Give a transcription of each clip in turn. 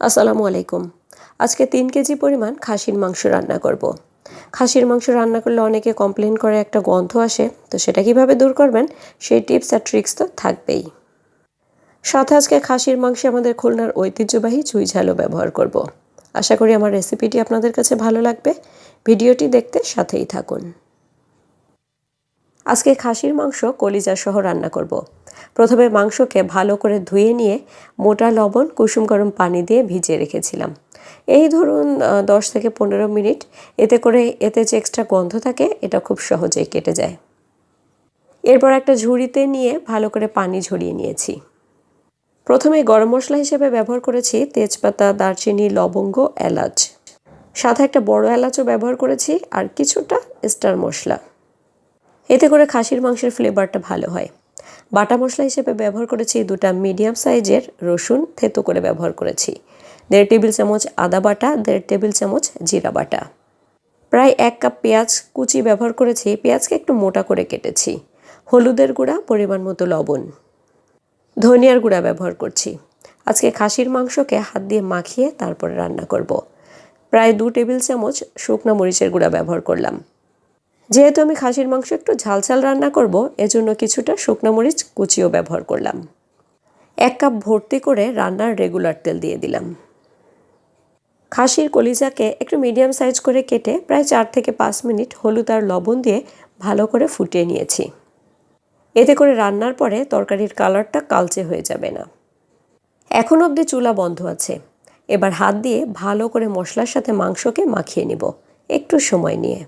আসসালামু আলাইকুম আজকে তিন কেজি পরিমাণ খাসির মাংস রান্না করব। খাসির মাংস রান্না করলে অনেকে কমপ্লেন করে একটা গন্ধ আসে, তো সেটা কীভাবে দূর করবেন সেই টিপস আর ট্রিক্স তো থাকবেই সাথে আজকে খাসির মাংসে আমাদের খুলনার ঐতিহ্যবাহী চুই ঝালও ব্যবহার করব। আশা করি আমার রেসিপিটি আপনাদের কাছে ভালো লাগবে ভিডিওটি দেখতে সাথেই থাকুন আজকে খাসির মাংস কলিজা সহ রান্না করব। প্রথমে মাংসকে ভালো করে ধুয়ে নিয়ে মোটা লবণ, কুসুম গরম পানি দিয়ে ভিজিয়ে রেখেছিলাম। এই ধরুন দশ থেকে পনেরো মিনিট। এতে করে, এতে যে এক্সট্রা গন্ধ থাকে, এটা খুব সহজেই কেটে যায়। এরপর একটা ঝুড়িতে নিয়ে ভালো করে পানি ঝরিয়ে নিয়েছি। প্রথমে গরম মশলা হিসেবে ব্যবহার করেছি তেজপাতা, দারচিনি, লবঙ্গ, এলাচ। সাথে একটা বড় এলাচও ব্যবহার করেছি, আর কিছুটা স্টার মশলা। এতে করে খাসির মাংসের ফ্লেভারটা ভালো হয়। বাটা মশলা হিসেবে ব্যবহার করেছি দুটা মিডিয়াম সাইজের রসুন থেতো করে ব্যবহার করেছি। দেড় টেবিল চামচ আদা বাটা, দেড় টেবিল চামচ জিরা বাটা। প্রায় এক কাপ পেঁয়াজ কুচি ব্যবহার করেছি, পেঁয়াজকে একটু মোটা করে কেটেছি। হলুদের গুঁড়া, পরিমাণ মতো লবণ। ধনিয়ার গুঁড়া ব্যবহার করছি। আজকে খাসির মাংসকে হাত দিয়ে মাখিয়ে তারপরে রান্না করব। প্রায় দু টেবিল চামচ শুকনো মরিচের গুঁড়া ব্যবহার করলাম। যেহেতু আমি খাসির মাংস একটু ঝালঝাল রান্না করব, এজন্য কিছুটা শুকনো মরিচ কুচিও ব্যবহার করলাম। এক কাপ ভর্তি করে রান্নার রেগুলার তেল দিয়ে দিলাম। খাসির কলিজাকে একটু মিডিয়াম সাইজ করে কেটে প্রায় চার থেকে পাঁচ মিনিট হলুদ আর লবণ দিয়ে ভালো করে ফুটিয়ে নিয়েছি। এতে করে রান্নার পরে তরকারির কালারটা কালচে হয়ে যাবে না। এখন অবধি চুলা বন্ধ আছে। এবার হাত দিয়ে ভালো করে মশলার সাথে মাংসকে মাখিয়ে নিব, একটু সময় নিয়ে।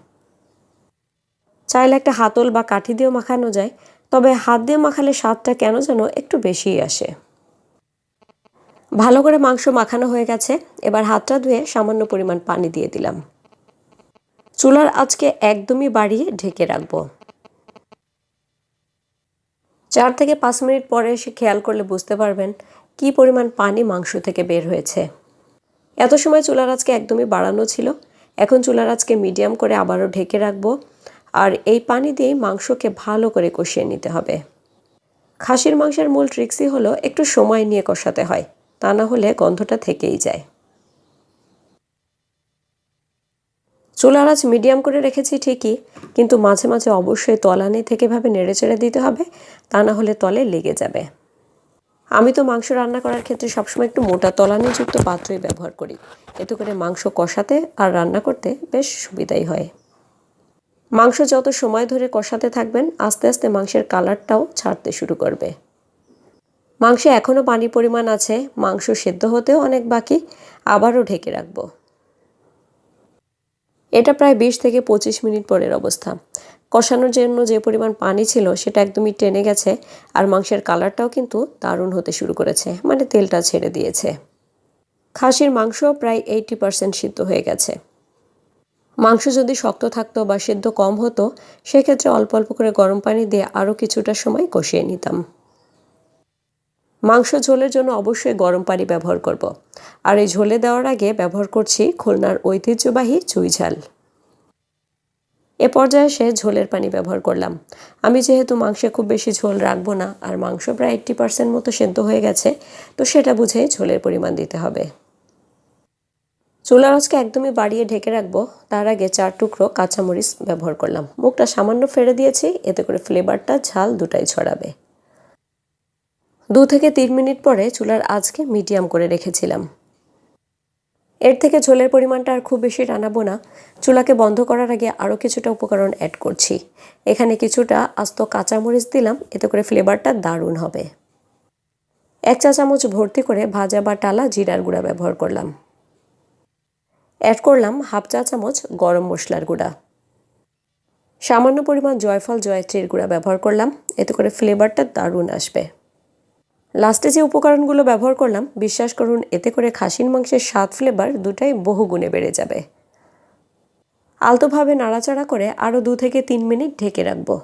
চাইলে একটা হাতল বা কাঠি দিয়েও মাখানো যায়, তবে হাত দিয়ে মাখালে স্বাদটা কেন যেন একটু বেশিই আসে। ভালো করে মাংস মাখানো হয়ে গেছে, এবার হাতটা ধুয়ে সামান্য পরিমাণ পানি দিয়ে দিলাম। চুলার আজকে একদমই বাড়িয়ে ঢেকে রাখব। চার থেকে পাঁচ মিনিট পরে এসে খেয়াল করলে বুঝতে পারবেন কি পরিমাণ পানি মাংস থেকে বের হয়েছে। এত সময় চুলার আজকে একদমই বাড়ানো ছিল, এখন চুলার আজকে মিডিয়াম করে আবারও ঢেকে রাখব। আর এই পানি দিয়েই মাংসকে ভালো করে কষিয়ে নিতে হবে। খাসির মাংসের মূল ট্রিক্সই হলো একটু সময় নিয়ে কষাতে হয়, তা না হলে গন্ধটা থেকেই যায়। চুলার আজ মিডিয়াম করে রেখেছি ঠিকই, কিন্তু মাঝে মাঝে অবশ্যই তলানি থেকে ভাবে নেড়ে চেড়ে দিতে হবে, তা না হলে তলে লেগে যাবে। আমি তো মাংস রান্না করার ক্ষেত্রে সবসময় একটু মোটা তলানিযুক্ত পাত্রই ব্যবহার করি। এতে করে মাংস কষাতে আর রান্না করতে বেশ সুবিধাই হয়। মাংস যত সময় ধরে কষাতে থাকবেন, আস্তে আস্তে মাংসের কালারটাও ছাড়তে শুরু করবে। মাংসে এখনও পানি পরিমাণ আছে, মাংস সেদ্ধ হতেও অনেক বাকি, আবারও ঢেকে রাখব। এটা প্রায় বিশ থেকে পঁচিশ মিনিট পরের অবস্থা। কষানোর জন্য যে পরিমাণ পানি ছিল, সেটা একদমই টেনে গেছে, আর মাংসের কালারটাও কিন্তু দারুণ হতে শুরু করেছে মানে তেলটা ছেড়ে দিয়েছে। খাসির মাংস প্রায় এইটি পার্সেন্ট সিদ্ধ হয়ে গেছে। মাংস যদি শক্ত থাকতো বা সেদ্ধ কম হতো, সেক্ষেত্রে অল্প অল্প করে গরম পানি দিয়ে আরও কিছুটা সময় কষিয়ে নিতাম। মাংস ঝোলের জন্য অবশ্যই গরম পানি ব্যবহার করব। আর এই ঝোলে দেওয়ার আগে ব্যবহার করছি খুলনার ঐতিহ্যবাহী চুই ঝাল। এ পর্যায়ে সে ঝোলের পানি ব্যবহার করলাম। আমি যেহেতু মাংসে খুব বেশি ঝোল রাখব না, আর মাংস প্রায় এইট্টি পার্সেন্ট মতো সেদ্ধ হয়ে গেছে, তো সেটা বুঝে ঝোলের পরিমাণ দিতে হবে। চুলার আজকে একদমই বাড়িয়ে ঢেকে রাখব, তার আগে চার টুকরো কাঁচামরিচ ব্যবহার করলাম। মুখটা সামান্য ফেলে দিয়েছি, এতে করে ফ্লেভারটা ঝাল দুটাই ছড়াবে। দু থেকে তিন মিনিট পরে চুলার আজকে মিডিয়াম করে রেখেছিলাম। এর থেকে ঝোলের পরিমাণটা আর খুব বেশি রানাবো না। চুলাকে বন্ধ করার আগে আরও কিছুটা উপকরণ অ্যাড করছি। এখানে কিছুটা আস্ত কাঁচামরিচ দিলাম, এতে করে ফ্লেভারটা দারুণ হবে। এক চা চামচ ভর্তি করে ভাজা বা টালা জিরার গুঁড়া ব্যবহার করলাম। অ্যাড করলাম হাফ চা চামচ গরম মশলার গুঁড়া। সামান্য পরিমাণ জয়ফল, জয়ত্রীর গুঁড়া ব্যবহার করলাম। এতে করে ফ্লেভারটা দারুণ আসবে। লাস্টে যে উপকরণগুলো ব্যবহার করলাম, বিশ্বাস করুন, এতে করে খাসির মাংসের স্বাদ ফ্লেভার দুটাই বহু গুণে বেড়ে যাবে। আলতোভাবে নাড়াচাড়া করে আরও দু থেকে তিন মিনিট ঢেকে রাখব।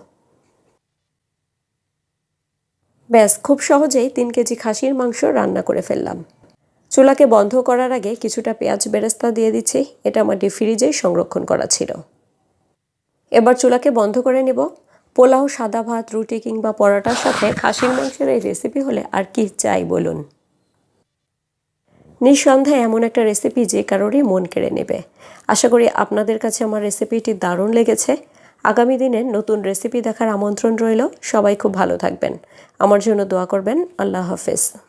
ব্যাস, খুব সহজেই তিন কেজি খাসির মাংস রান্না করে ফেললাম। চুলাকে বন্ধ করার আগে কিছুটা পেঁয়াজ বেরেস্তা দিয়ে দিচ্ছি। এটা আমার ডিপ ফ্রিজেই সংরক্ষণ করা ছিল। এবার চুলাকে বন্ধ করে নেব। পোলাও, সাদা ভাত, রুটি কিংবা পরোটার সাথে খাসির মাংসের এই রেসিপি হলে আর কি চাই বলুন? নিঃসন্দেহে এমন একটা রেসিপি যে কারোরই মন কেড়ে নেবে। আশা করি আপনাদের কাছে আমার রেসিপিটি দারুণ লেগেছে। আগামী দিনে নতুন রেসিপি দেখার আমন্ত্রণ রইল। সবাই খুব ভালো থাকবেন। আমার জন্য দোয়া করবেন। আল্লাহ হাফেজ।